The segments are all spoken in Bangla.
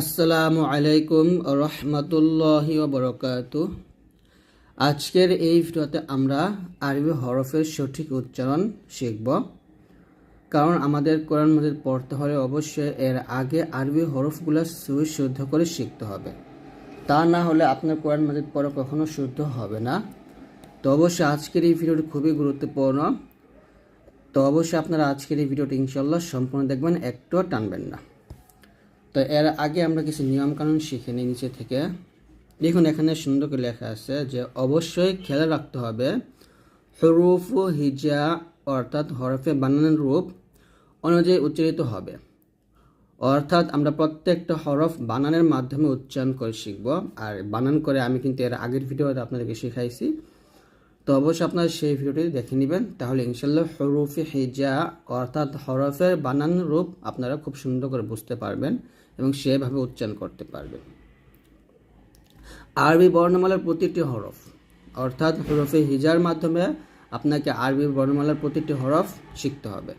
আসসালামু আলাইকুম রহমতুল্লাহি বরকাত আজকের এই ভিডিওতে আমরা আরবি হরফের সঠিক উচ্চারণ শিখব। কারণ আমাদের কোরআন মজিদ পড়তে হলে অবশ্যই এর আগে আরবি হরফগুলো সুশুদ্ধ করে শিখতে হবে। তা না হলে আপনার কোরআন মজিদ পড়া কখনো শুদ্ধ হবে না। তো অবশ্যই আজকের এই ভিডিওটি খুবই গুরুত্বপূর্ণ। তো অবশ্যই আপনারা আজকের এই ভিডিওটি ইনশাল্লাহ সম্পূর্ণ দেখবেন, একটুও টানবেন না। তো এর আগে আমরা কিছু নিয়মকানুন শিখে নিই নিচে থেকে। দেখুন, এখানে সুন্দর করে লেখা আছে যে অবশ্যই খেয়াল রাখতে হবে হরুফ, হিজা অর্থাৎ হরফে বানানোর রূপ অনুযায়ী উচ্চারিত হবে। অর্থাৎ আমরা প্রত্যেকটা হরফ বানানের মাধ্যমে উচ্চারণ করে শিখব। আর বানান করে আমি কিন্তু এর আগের ভিডিওতে আপনাদেরকে শেখাইছি। তো অবশ্যই আপনারা সেই ভিডিওটি দেখে নেবেন। তাহলে ইনশাল্লাহ হরফে, হিজা অর্থাৎ হরফের বানান রূপ আপনারা খুব সুন্দর করে বুঝতে পারবেন। এবং সেভাবে উচ্চারণ করতে পারবেন আরবি বর্ণমালার প্রতিটি হরফ, অর্থাৎ হরফে হিজার মাধ্যমে আপনাকে আরবি বর্ণমালার প্রতিটি হরফ শিখতে হবে।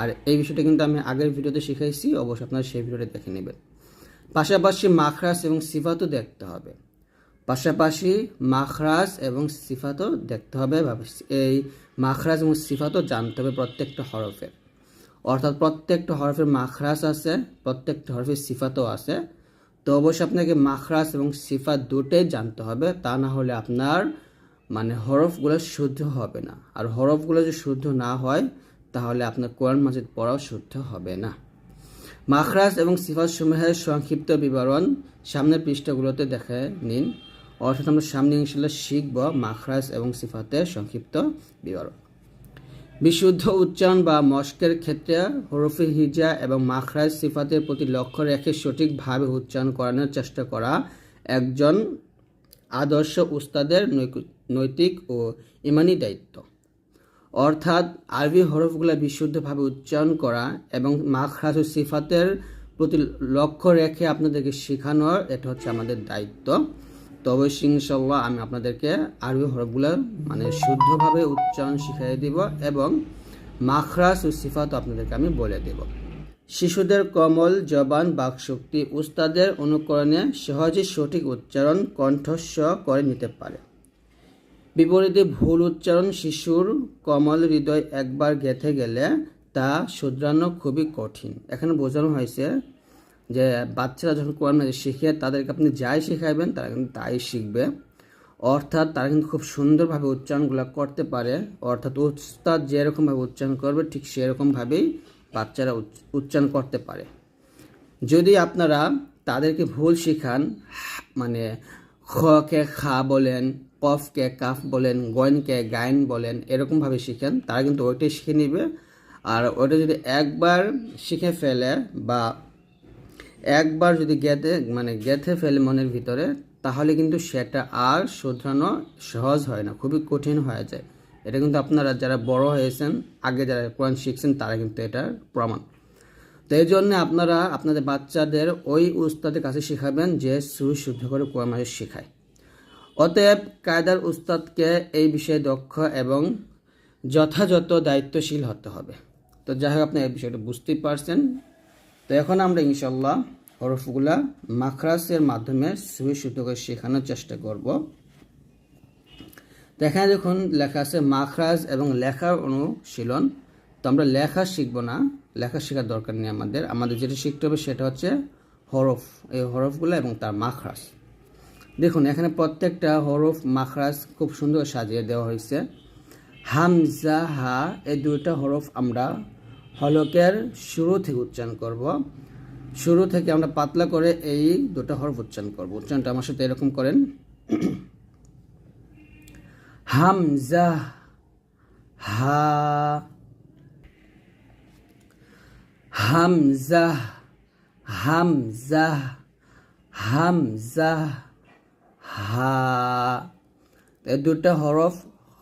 আর এই বিষয়টা কিন্তু আমি আগের ভিডিওতে শিখাইছি, অবশ্যই আপনারা সেই ভিডিওটি দেখে নেবেন। পাশাপাশি মাখরাস এবং সিফাতও দেখতে হবে। পাশাপাশি মাখরাজ এবং সিফাতও দেখতে হবে এই মাখরাজ এবং সিফাতও জানতে হবে প্রত্যেকটা হরফের। অর্থাৎ প্রত্যেকটা হরফের মাখরাস আছে, প্রত্যেকটা হরফের সিফাতও আছে। তো অবশ্যই আপনাকে মাখরাস এবং সিফাত দুটোই জানতে হবে, তা না হলে আপনার মানে হরফগুলো শুদ্ধ হবে না। আর হরফগুলো যদি শুদ্ধ না হয়, তাহলে আপনার কোরআন মাজিদ পড়াও শুদ্ধ হবে না। মাখরাজ এবং সিফাত সমূহের সংক্ষিপ্ত বিবরণ সামনের পৃষ্ঠাগুলোতে দেখে নিন। অর্থাৎ আমরা সামনে ইনশাল্লাহ শিখব মাখরাজ এবং সিফাতের সংক্ষিপ্ত বিবরণ। বিশুদ্ধ উচ্চারণ বা মস্কের ক্ষেত্রে হরফে হিজা এবং মাখরাজ সিফাতের প্রতি লক্ষ্য রেখে সঠিকভাবে উচ্চারণ করানোর চেষ্টা করা একজন আদর্শ উস্তাদের নৈতিক ও ইমানি দায়িত্ব। অর্থাৎ আরবি হরফগুলো বিশুদ্ধভাবে উচ্চারণ করা এবং মাখরাজ ও সিফাতের প্রতি লক্ষ্য রেখে আপনাদেরকে শেখানোর, এটা হচ্ছে আমাদের দায়িত্ব। তো অবশ্যই ইনশাল্লাহ আমি আপনাদেরকে আরবি হরফগুলো মানে শুদ্ধভাবে উচ্চারণ শিখিয়ে দিব এবং মাখরাস ও সিফাত আপনাদেরকে আমি বলে দেব। শিশুদের কমল জবান, বাকশক্তি, উস্তাদের অনুকরণে সহজে সঠিক উচ্চারণ কণ্ঠস্ব করে নিতে পারে। বিপরীতে ভুল উচ্চারণ শিশুর কমল হৃদয় একবার গেথে গেলে তা শুধরানো খুবই কঠিন। এখানে বোঝানো হয়েছে যে বাচ্চারা যখন কোরআন শিখে, তাদেরকে আপনি যাই শেখাবেন তারা কিন্তু তাই শিখবে। অর্থাৎ তারা কিন্তু খুব সুন্দরভাবে উচ্চারণগুলো করতে পারে। অর্থাৎ উস্তাদ যেরকমভাবে উচ্চারণ করবে, ঠিক সেরকমভাবেই বাচ্চারা উচ্চারণ করতে পারে। যদি আপনারা তাদেরকে ভুল শিখান মানে খকে খা বলেন কফকে কাফ বলেন গয়নকে গায়ন বলেন, এরকমভাবে শিখেন, তারা কিন্তু ওইটাই শিখে নেবে। আর ওটা যদি একবার শিখে ফেলে বা একবার যদি গেঁথে মানে গেঁথে ফেলে মনের ভিতরে, তাহলে কিন্তু সেটা আর শোধরানো সহজ হয় না, খুবই কঠিন হয়ে যায়। এটা কিন্তু আপনারা যারা বড় হয়েছেন, আগে যারা কোরআন শিখছেন, তারা কিন্তু এটার প্রমাণ। তো এই জন্য আপনারা আপনাদের বাচ্চাদের ওই উস্তাদের কাছে শেখাবেন যে সুশুদ্ধ করে কোরআন মাসে শেখায়। অতএব কায়দার উস্তাদকে এই বিষয়ে দক্ষ এবং যথাযথ দায়িত্বশীল হতে হবে। তো যাই হোক, আপনি এই বিষয়টা বুঝতেই পারছেন। তো এখন আমরা ইনশাল্লাহ হরফগুলা মাখরাসের মাধ্যমে সুবিশুদ্ধ করে শেখানোর চেষ্টা করব। তো এখানে দেখুন, লেখা আছে মাখরাজ এবং লেখার অনুশীলন। তো আমরা লেখা শিখব না, লেখা শেখার দরকার নেই আমাদের। আমাদের যেটা শিখতে হবে সেটা হচ্ছে হরফ, এই হরফগুলো এবং তার মাখরাজ। দেখুন, এখানে প্রত্যেকটা হরফ, মাখরাজ খুব সুন্দর সাজিয়ে দেওয়া হয়েছে। হামজা, হা, এই দুইটা হরফ আমরা হলকের শুরু থেকে উচ্চারণ করব। শুরু থেকে আমরা পাতলা করে এই দুটো হরফ উচ্চারণ করব। উচ্চারণটা আমার সাথে এরকম করেন। হামজা, হা, হামজা হামজা হামজা, হা। এই দুটো হরফ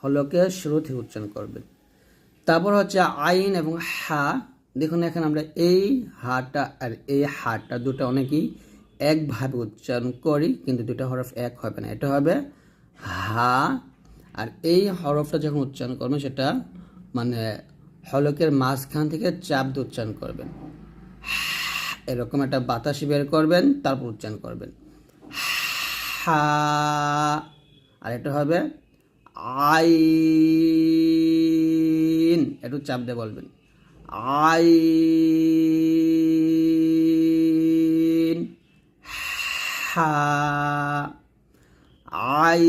হলকে শুরু থেকে উচ্চারণ করবেন তারপর হচ্ছে আইন এবং হা। দেখুন, এখানে আমরা এই হাটা আর এই হাটা দুটো অনেকেই একভাবে উচ্চারণ করি, কিন্তু দুটো হরফ এক হবে না। এটা হবে হা। আর এই হরফটা যখন উচ্চারণ করবেন সেটা মানে হলকের মাঝখান থেকে চাপ দিয়ে উচ্চারণ করবেন। এরকম একটা বাতাস বের করবেন, তারপর উচ্চারণ করবেন। হা। আর এটা হবে আইন একটু চাপ দিয়ে বলবেন। আইন হা আইন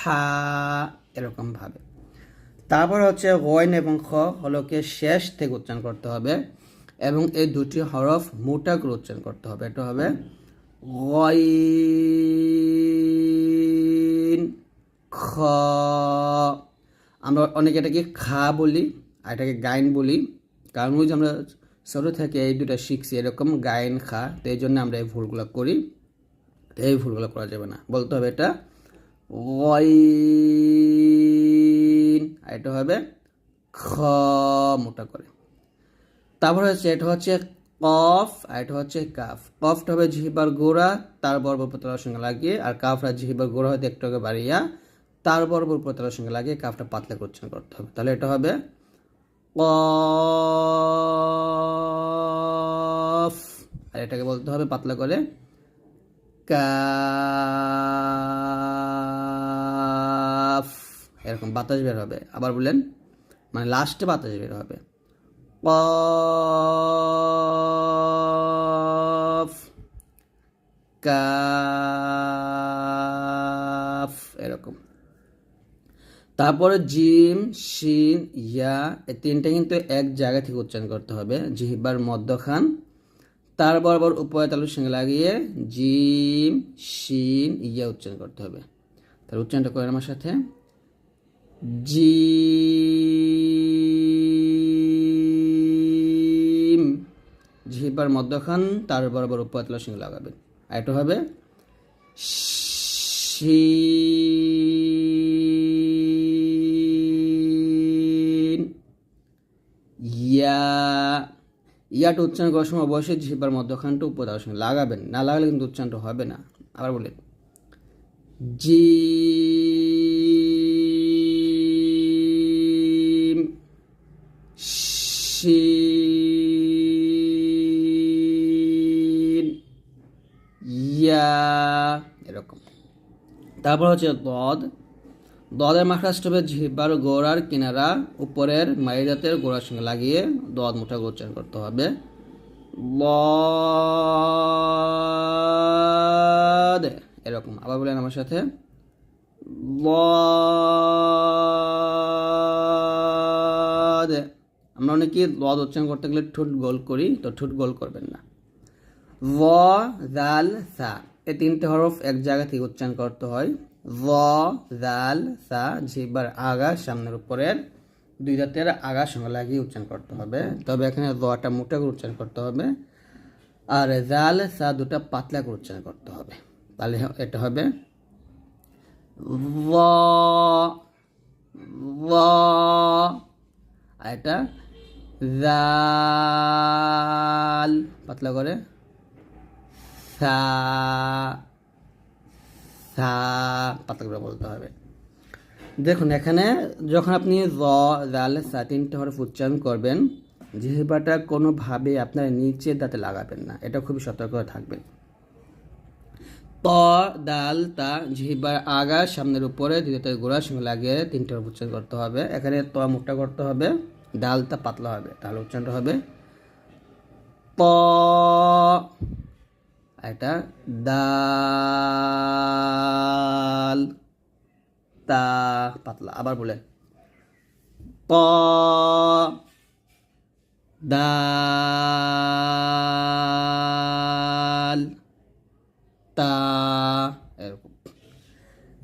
হা, এরকম ভাবে। তারপর হচ্ছে গয়ন এবং খ হলকে শেষ থেকে উচ্চারণ করতে হবে এবং এই দুটি হরফ মোটা করে উচ্চারণ করতে হবে। এটা হবে গয়ন খ। আমরা অনেকে এটাকে খা বলি আর এটাকে গাইন বলি। কারণ ওই যে আমরা ছোটো থেকে এই দুটা শিখছি, এরকম গায়েন খা, তো এই জন্য আমরা এই ভুলগুলো করি। তো এই ভুলগুলো করা যাবে না। বলতে হবে এটা আর এটা হবে খ মোটা করে। তারপর হচ্ছে এটা হচ্ছে কফ, আর এটা হচ্ছে কাফ। কফটা হবে জিহিবার গোড়া, তার বর্বর প্রতলার সঙ্গে লাগিয়ে, আর কাফটা জিহিবার গোড়া হয়তো একটু আগে বাড়িয়া তার বর্বর প্রতলার সঙ্গে লাগিয়ে কাফটা পাতলা করে করতে হবে। তাহলে এটা হবে কফ আর এটাকে বলতে হবে পাতলা করে কাফ এরকম বাতাস বের হবে। আবার বললেন মানে লাস্টে বাতাস বের হবে। কফ কাফ এরকম তারপরে জিম, শিন, ইয়া এই তিনটা কিন্তু এক জায়গা থেকে উচ্চারণ করতে হবে। জিহিবার মধ্যখান, তার বরাবর উপরে তালুর সঙ্গে লাগিয়ে জিম, শিন, ইয়া উচ্চারণ করতে হবে। তার উচ্চারণটা করেন আমার সাথে। জিম, জিহিবার মধ্যখান, তার বরাবর উপরে তালুর সঙ্গে লাগাবেন। আর এটা হবে শিন। ইয়াটা উচ্চারণ করার সময় অবশ্যই জিহ্বার মধ্যখানটা উপর দেওয়ার সঙ্গে লাগাবেন, না লাগালে কিন্তু উচ্চারণটা হবে না। আবার বলেন জি ইয়া, এরকম। তারপর হচ্ছে দদ দদের মাখরাজটা হবে জিহ্বার গোড়ার কিনারা উপরের মাইরাতের গোড়ার সঙ্গে লাগিয়ে দদ মুঠা উচ্চারণ করতে হবে। লদ এরকম। আবার বলেন আমার সাথে। লদ আমরা অনেকে লদ উচ্চারণ করতে গেলে ঠোঁট গোল করি, তো ঠোঁট গোল করবেন না। ভ জাল, সা। এই তিনটে হরফ এক জায়গা থেকে উচ্চারণ করতে হয়। ভ জাল সা জিহ্বার আগা সামনের উপরের দুই দাঁতের আগার সঙ্গে লাগিয়ে উচ্চারণ করতে হবে। তবে এখানে দটা মোটা করে উচ্চারণ করতে হবে আর জাল সা দুটা পাতলা করে উচ্চারণ করতে হবে। তাহলে এটা হবে আর এটা জাল পাতলা করে সা সা করে বলতে হবে। দেখুন, এখানে যখন আপনি র জাল সা তিনটে হরফ উচ্চারণ করবেন, জিহ্বাটা কোনোভাবে আপনার নিচের দাঁতে লাগাবেন না। এটা খুবই সতর্ক থাকবেন। ত, দাল, তা, জিহ্বার আগা, সামনের উপরে দ্বিতীয় গোড়ার সঙ্গে লাগিয়ে তিনটে হরফ উচ্চারণ করতে হবে। এখানে ত মোটা করতে হবে ডাল তা পাতলা হবে, তাহলে উচ্চারণটা হবে প এটা দাল। তা পাতলা আবার বলেন প দাল। তা এরকম।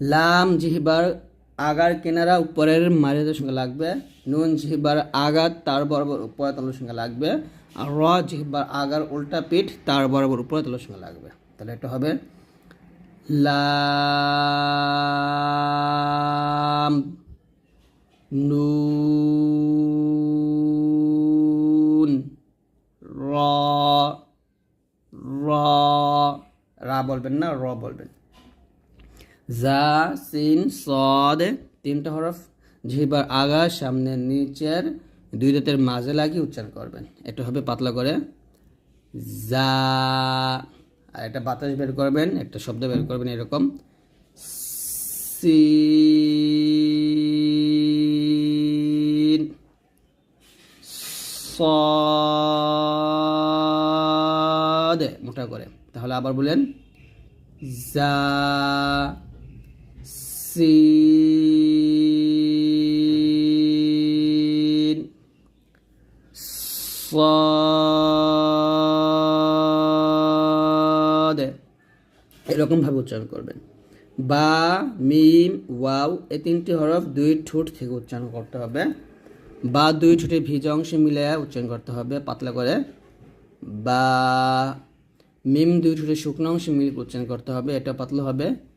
লাম জিহিবার আগার কেনারা উপরের মারিদের সঙ্গে লাগবে, নুন জিহিবার আগার তার বরাবর উপরে তলের সঙ্গে লাগবে, আর র জিহিবার আগার উল্টা পিঠ তার বরাবর উপরে তলের সঙ্গে লাগবে। তাহলে এটা হবে লাম, নুন, র র, রা বলবেন না, র বলবেন। জা সিন, সদ, তিনটা হরফ জিহ্বার আগা সামনে নিচের দুই দাঁতের মাঝে লাগিয়ে উচ্চারণ করবেন। এটা হবে পাতলা করে। যা, আর একটা বাতাস বের করবেন, একটা শব্দ বের করবেন এরকম। সিন, সদ, মোটা করে। তাহলে আবার বলেন, যা সিন সদ এরকম ভাবে উচ্চারণ করবেন। বা, মিম, ওয়াও, এই তিনটি হরফ দুই ঠোঁট থেকে উচ্চারণ করতে হবে। বা, দুই ঠোঁটে ভিজা অংশে মিলে উচ্চারণ করতে হবে, পাতলা করে। বা, মিম দুই ঠোঁটে শুকনো অংশে মিল উচ্চারণ করতে হবে এটা পাতলা হবে।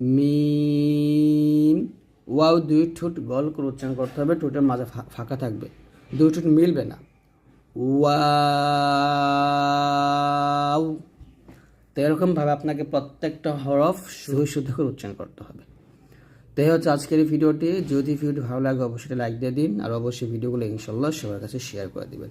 মিম, ওয়াও, দুই ঠোঁট গল করে উচ্চারণ করতে হবে, ঠোঁটের মাঝে ফাঁকা থাকবে। দুই ঠোঁট মিলবে না। ওয়াও। তো এরকমভাবে আপনাকে প্রত্যেকটা হরফ শুধু শুদ্ধ করে উচ্চারণ করতে হবে। তো এই হচ্ছে আজকের ভিডিওটি। যদি ভিডিও ভালো লাগে, অবশ্যই লাইক দিয়ে দিন। আর অবশ্যই ভিডিওগুলো ইনশাল্লাহ সবার কাছে শেয়ার করে দিবেন।